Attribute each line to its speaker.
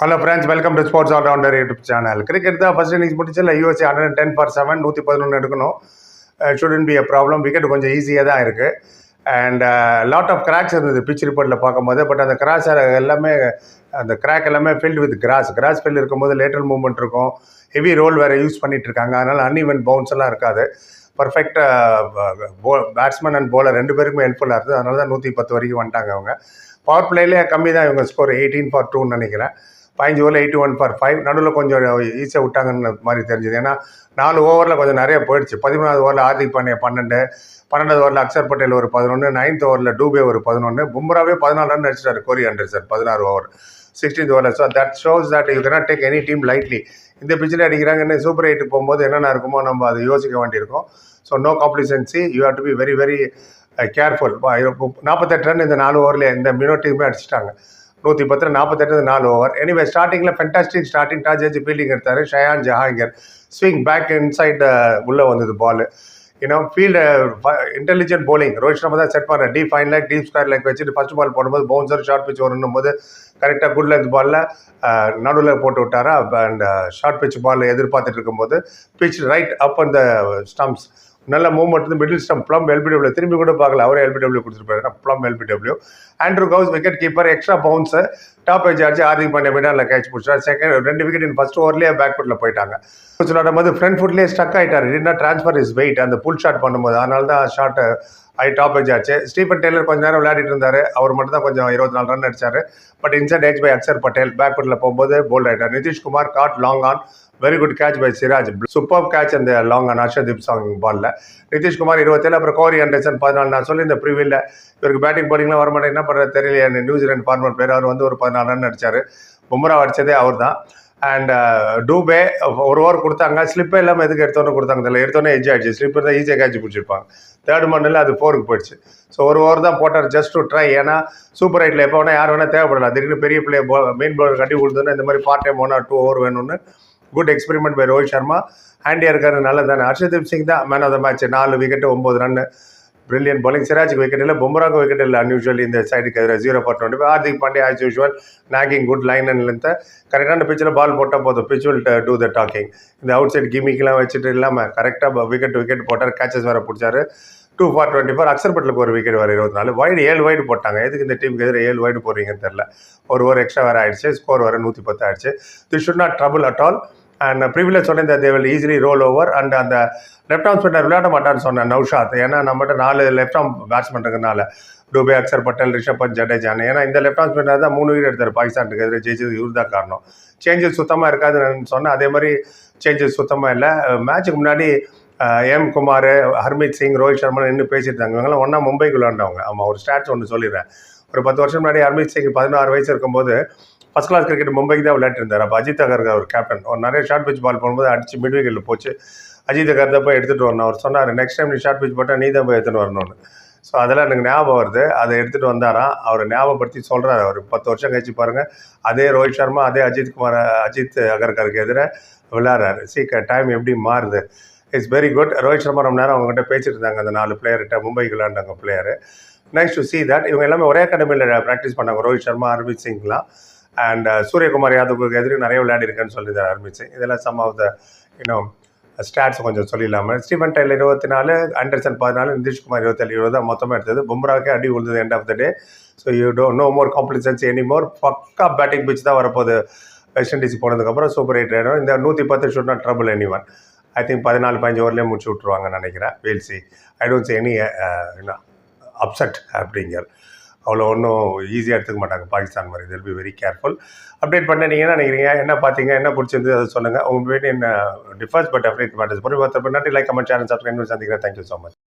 Speaker 1: Hello friends welcome to sports allrounder YouTube channel cricket தான் first innings முடிச்சல USA hundred ten for seven நூற்றி பதினொன்று எடுக்கணும். Shouldn't be a problem wicket கொஞ்சம் ஈஸியாக தான் இருக்குது அண்ட் லாட் ஆஃப் கிராக்ஸ் இருந்தது பிச் ரிப்போர்ட்டில் பார்க்கும்போது. பட் அந்த கிராஸ் எல்லாமே அந்த கிராக் எல்லாமே filled with grass grass fill இருக்கும்போது லேட்டரல் மூவ்மெண்ட் இருக்கும். ஹெவி ரோல் வேறு யூஸ் பண்ணிட்டு இருக்காங்க. அதனால் அன்இவன் பவுன்ஸ் எல்லாம் இருக்காது. பர்ஃபெக்டாக போ பேட்ஸ்மேன் அண்ட் போலர் ரெண்டு பேருக்குமே ஹெல்ப்ஃபுல்லாக இருந்தது. அதனால தான் நூற்றி பத்து வரைக்கும் வந்துட்டாங்க அவங்க. பவர் பிளேலேயே கம்மி தான் இவங்க ஸ்கோர் எயிட்டீன் ஃபார் டூன்னு நினைக்கிறேன். பதினஞ்சு ஓவரில் எயிட்டி ஒன் ஃபார் ஃபைவ் நடுவில் கொஞ்சம் ஈஸியாக விட்டாங்கன்னு மாதிரி தெரிஞ்சுது. ஏன்னா நாலு ஓவரில் கொஞ்சம் நிறைய போயிடுச்சு. பதிமூணாவது ஓவரில் ஹார்திக் பாண்டியா பன்னெண்டு. பன்னெண்டாவது ஓவரில் அக்ஷர் பட்டேல் ஒரு பதினொன்று நைன்த் ஓவரில் டூபே ஒரு பதினொன்று பும்ராவே பதினாலு ரன் அடிச்சிட்டார் கோரி அண்டர்சன் பதினாறு ஓவர் சிக்ஸ்டீன்த் ஓவரில் so that shows that you cannot take any team lightly இந்த பிச்சில் அடிக்கிறாங்கன்னு சூப்பர் எயிட்டு போகும்போது என்னென்ன இருக்குமோ நம்ம அதை யோசிக்க வேண்டியிருக்கும். So no complacency you have to be very very careful நாற்பத்தெட்டு ரன் இந்த நாலு ஓவரில் இந்த மினோட்டியுமே அடிச்சிட்டாங்க. நூற்றி பத்து நாற்பத்தெட்டு நாலு ஓவர் எனிவே ஸ்டார்டிங்கில் ஃபென்டாஸ்டிக் ஸ்டார்டிங் டாஸ் ஜெயிச்சு ஃபீல்டிங் எடுத்தார். Shayan Jahangir swing back inside உள்ளே வந்தது பால் ஏன்னா field intelligent bowling Rohit Sharma தான் செட் பண்ணுற deep fine leg deep square leg வச்சுட்டு ஃபஸ்ட் பால் போடும்போது பவுன்சர் ஷார்ட் பிச் வரணும் போது கரெக்டாக குட் லென்த் பாலில் நடுவில் போட்டு விட்டாரா? அண்ட் ஷார்ட் பிச் பால் எதிர்பார்த்துட்டு இருக்கும்போது பிச் ரைட் அப் அந்த ஸ்டம்ப்ஸ் நல்ல மூவ்மெண்ட் வந்து மிடில் ஸ்டம் ப்ளம் எல்பிடபிள்யூ திரும்பி கூட பார்க்கல. அவரே எல்பிடபிள்யூ கொடுத்துருப்பாரு. Plumb LBW Andrew Gous wicket keeper extra bounce top edge ஆச்சு. ஹார்திக் பாண்டியா மிடானில் கேட்ச் பிடிச்சார் செகண்ட் ரெண்டு விக்கெட் இன் ஃபர்ஸ்ட் ஓவர்லேயே பேக் ஃபுட்டில் போயிட்டாங்க. விளாடும் போது ஃப்ரண்ட் ஃபுட்லேயே ஸ்டக் ஆகிட்டார் என்ன ட்ரான்ஸ்ஃபர் இஸ் வெயிட் அந்த புல் ஷாட் பண்ணும்போது அதனால தான் ஷார்ட்டை ஐ டாப் எஜ் ஆச்சு. ஸ்டீஃபன் டெய்லர் கொஞ்ச நேரம் விளையாடிட்டு இருந்தார். அவர் மட்டும் தான் கொஞ்சம் இருபத்தி நாலு ரன் அடிச்சார். But inside edge by Axar Patel back ஃபுட்டில் போகும்போது போல்ட் ஆகிட்டார் Nitish Kumar caught long on very good catch by Siraj super catch அந்த லாங் ஆன் ஹர்ஷதீப் சாங் பாலில் நிதிஷ்குமார் இருபத்தேழு அப்புறம் கோரி அண்டர்சன் பதினாலு. நான் சொல்லி இந்த ப்ரிவியில் இவருக்கு பேட்டிங் போலிங்லாம் வர மாட்டேன் என்ன பண்ணுறது தெரியல நியூசிலாந்து ஃபார்மர் பிளேயர் அவர் வந்து ஒரு பதினாலு ரன் அடிச்சார். பும்ரா அடித்ததே அவர் தான் அண்ட் டூபே uh, ஒரு ஓவர் கொடுத்தாங்க. ஸ்லிப்பே இல்லாமல் எதுக்கு எடுத்தோன்னு கொடுத்தாங்க தெரியல. எடுத்தோன்னே எஜ் ஆயிடுச்சு. ஸ்லிப் தான் ஈஸியாக கேட்ச் பிடிச்சிருப்பாங்க. தேர்ட் மண்ணில் அது ஃபோருக்கு போயிடுச்சு. ஸோ ஒரு ஓவர் தான் போட்டார். ஜஸ்ட் டு ட்ரை ஏன்னா சூப்பர் ரைட்டில் எப்போ வேணால் யார் வேணால் தேவைப்படலாம். திடீர்னு பெரிய பிளே மெயின் பவுலர் கட்டி கொடுத்தோன்னா இந்த மாதிரி part time one two over வேணும்னு good experiment by Rohit Sharma ஹேண்டியாக இருக்காரு. நல்லது தானே ஹர்ஷதீப் சிங் தான் மேன் ஆஃப் த மேட்ச் நாலு விக்கெட்டு ஒம்பது ரன்னு பிரில்லியன் bowling. சிராஜுக்கு விக்கெட் இல்லை பும்ராக்கு விக்கெட் இல்லை அன்யூஷுவல் இந்த சைடுக்கு எதிராக zero for twenty five Hardik Pandya as usual nagging good line and length கரெக்டான பிச்சில் பால் போட்டால் போதும். Pitch will do the talking இந்த அவுட் சைட் கிமிக்கெலாம் வச்சுட்டு இல்லாமல் கரெக்டாக விக்கெட் விக்கெட் போட்டார். கேச்சஸ் வேறு பிடிச்சாரு. Two for twenty four Axar பட்டலுக்கு ஒரு விக்கெட் வர இருபத்தி நாலு. வைடு ஏழு வைடு போட்டாங்க. எதுக்கு இந்த டீமுக்கு எதிராக ஏழு வைடு போடுறீங்கன்னு தெரில ஒரு ஒரு எக்ஸ்ட்ரா வேறு ஆயிடுச்சு. ஸ்கோர் வர நூற்றி பத்து ஆயிடுச்சு. This should not trouble at all and privilege சொன்னேன் they will easily roll over and அந்த லெஃப்ட் ஆர்ம் ஸ்பின்னர் விளையாட மாட்டான்னு சொன்னேன் நௌஷாத். ஏன்னா நம்மகிட்ட நாலு லெஃப்ட் ஆர்ம் பேட்ஸ்மேன் இருக்கனால டூபே அக்ஷர் பட்டேல் ரிஷப் பந்த் ஜடேஜான்னு ஏன்னா இந்த லெஃப்ட் ஆர்ம் ஸ்பின்னர் தான் மூணு விக்கெட் எடுத்தார் பாகிஸ்தானுக்கு எதிராக ஜெயிச்சது இவர் தான் காரணம். சேஞ்சஸ் சுத்தமாக இருக்காதுன்னு சொன்னேன். அதே மாதிரி சேஞ்சஸ் சுத்தமாக இல்லை. மேட்சுக்கு முன்னாடி எம் குமார் ஹர்மித் சிங் ரோஹித் சர்மா நின்று பேசியிருந்தாங்க. இவங்கெல்லாம் ஒன்றா மும்பைக்கு விளாண்டவங்க ஆமாம் ஒரு ஸ்டாட்ஸ் ஒன்று சொல்லிடுறேன். ஒரு பத்து வருஷம் முன்னாடி ஹர்மித் சிங் பதினாறு வயசு இருக்கும்போது ஃபஸ்ட் கிளாஸ் கிரிக்கெட் மும்பைக்கு தான் விளையாட்டு இருந்தார் அப்போ அஜித் அகர் ஒரு கேப்டன் ஒரு நிறைய ஷார்ட் பிச் பால் போகும்போது அடிச்சு மிட் போச்சு. அஜித் அகர் தான் போய் எடுத்துகிட்டு வரணும். அவர் சொன்னார் நெக்ஸ்ட் டைம் நீ ஷார்ட் பிச் போட்டால் நீ தான் போய் எடுத்துகிட்டு வரணும்னு. ஸோ அதெல்லாம் எனக்கு ஞாபகம் வருது. அதை எடுத்துகிட்டு வந்தாராம். அவர் ஞாபகப்படுத்தி சொல்கிறார் அவர். பத்து வருஷம் கழிச்சு பாருங்கள் அதே ரோஹித் சர்மா அதே அஜித் குமார் அஜித் அகர்கருக்கு எதிராக விளையாடுறாரு. சீக்க டைம் எப்படி மாறுது? It's very good Rohit Sharma ரொம்ப நேரம் அவங்ககிட்ட பேசிட்டு இருந்தாங்க அந்த நாலு பிளேயர்கிட்ட மும்பைக்கு விளையாண்டாங்க player nice to see that இவங்க எல்லாமே ஒரே அகாடமியில் ப்ராக்டிஸ் பண்ணாங்க. ரோஹித் சர்மா ஹர்மித் சிங்லாம். அண்ட் uh, சூரியகுமார் யாதவுக்கு எதிரும் நிறைய விளையாடி இருக்கேன்னு சொல்லி ஹர்மித் இதெல்லாம் சம் ஆஃப் த இன்னும் ஸ்டாட்ஸ் கொஞ்சம் சொல்லிடலாமல் ஸ்டீவன் டைலர் இருபத்தி நாலு அண்டர்சன் பதினாலு நிதிஷ்குமார் இருபத்தேழு இருபது தான் மொத்தமாக எடுத்தது. பும்ராக்கே அடி விழுந்தது end of the day so you do no more complacency any more பக்கா பேட்டிங் பிச் தான் வரப்போகுது. வெஸ்ட் இண்டீஸ் போனதுக்கப்புறம் சூப்பர் எயிட் ஆகிடும் இந்த நூற்றி பத்து should not trouble any one I think பதினாலு பதினஞ்சு ஓவர்லேயே முடிச்சு விட்ருவாங்கன்னு நினைக்கிறேன். வேல்சி I don't see any upset அப்படிங்கிற. அவ்வளோ ஒன்றும் ஈஸியாக எடுத்துக்க மாட்டாங்க. பாகிஸ்தான் மாதிரி. இதில் பி வெரி கேர்ஃபுல் அப்டேட் பண்ண நீங்கள் என்ன நினைக்கிறீங்க. என்ன பார்த்தீங்க என்ன பிடிச்சிருந்து அதை சொல்லுங்கள் உங்கள் வீட்டு என்ன டிஃபர்ஸ் பட் அப்டேட் மேட்டர்ஸ் பொறுப்பு நன்றி லைக் கமெண்ட் சேனல் சப்ஸ்கிரைப் சந்திக்கிறேன். Thank you so much